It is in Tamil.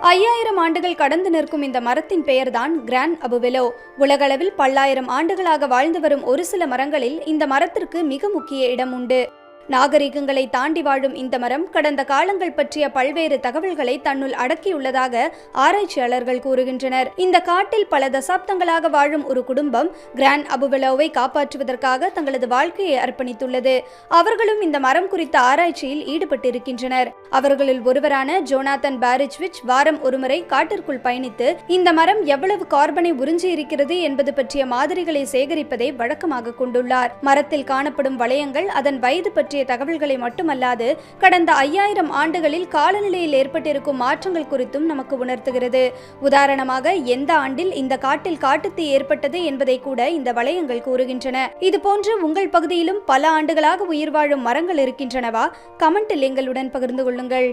ஐயாயிரம் ஆண்டுகள் கடந்து நிற்கும் இந்த மரத்தின் பெயர்தான் கிராண்ட் அபுவெலோ. உலகளவில் பல்லாயிரம் ஆண்டுகளாக வாழ்ந்து வரும் ஒரு சில மரங்களில் இந்த மரத்திற்கு மிக முக்கிய இடம் உண்டு. நாகரிகங்களை தாண்டி வாழும் இந்த மரம் கடந்த காலங்கள் பற்றிய பல்வேறு தகவல்களை தன்னுள் அடக்கியுள்ளதாக ஆராய்ச்சியாளர்கள் கூறுகின்றனர். இந்த காட்டில் பல தசாப்தங்களாக வாழும் ஒரு குடும்பம் கிராண்ட் அபுவெலோவை காப்பாற்றுவதற்காக தங்களது வாழ்க்கையை அர்ப்பணித்துள்ளது. அவர்களும் இந்த மரம் குறித்த ஆராய்ச்சியில் ஈடுபட்டிருக்கின்றனர். அவர்களில் ஒருவரான ஜோனாதன் பாரிச்விச் வாரம் ஒருமுறை காட்டிற்குள் பயணித்து இந்த மரம் எவ்வளவு கார்பனை உறிஞ்சி இருக்கிறது என்பது பற்றிய மாதிரிகளை சேகரிப்பதை வழக்கமாக கொண்டுள்ளார். மரத்தில் காணப்படும் வளையங்கள் அதன் வயது பற்றி பற்றிய தகவல்களை மட்டுமல்லாது கடந்த ஐயாயிரம் ஆண்டுகளில் காலநிலையில் ஏற்பட்டிருக்கும் மாற்றங்கள் குறித்தும் நமக்கு உணர்த்துகிறது. உதாரணமாக எந்த ஆண்டில் இந்த காட்டில் காட்டுத்தீ ஏற்பட்டது என்பதை கூட இந்த வளையங்கள் கூறுகின்றன. இதுபோன்று உங்கள் பகுதியிலும் பல ஆண்டுகளாக உயிர் வாழும் மரங்கள் இருக்கின்றனவா? கமெண்டில் எங்களுடன் பகிர்ந்து கொள்ளுங்கள்.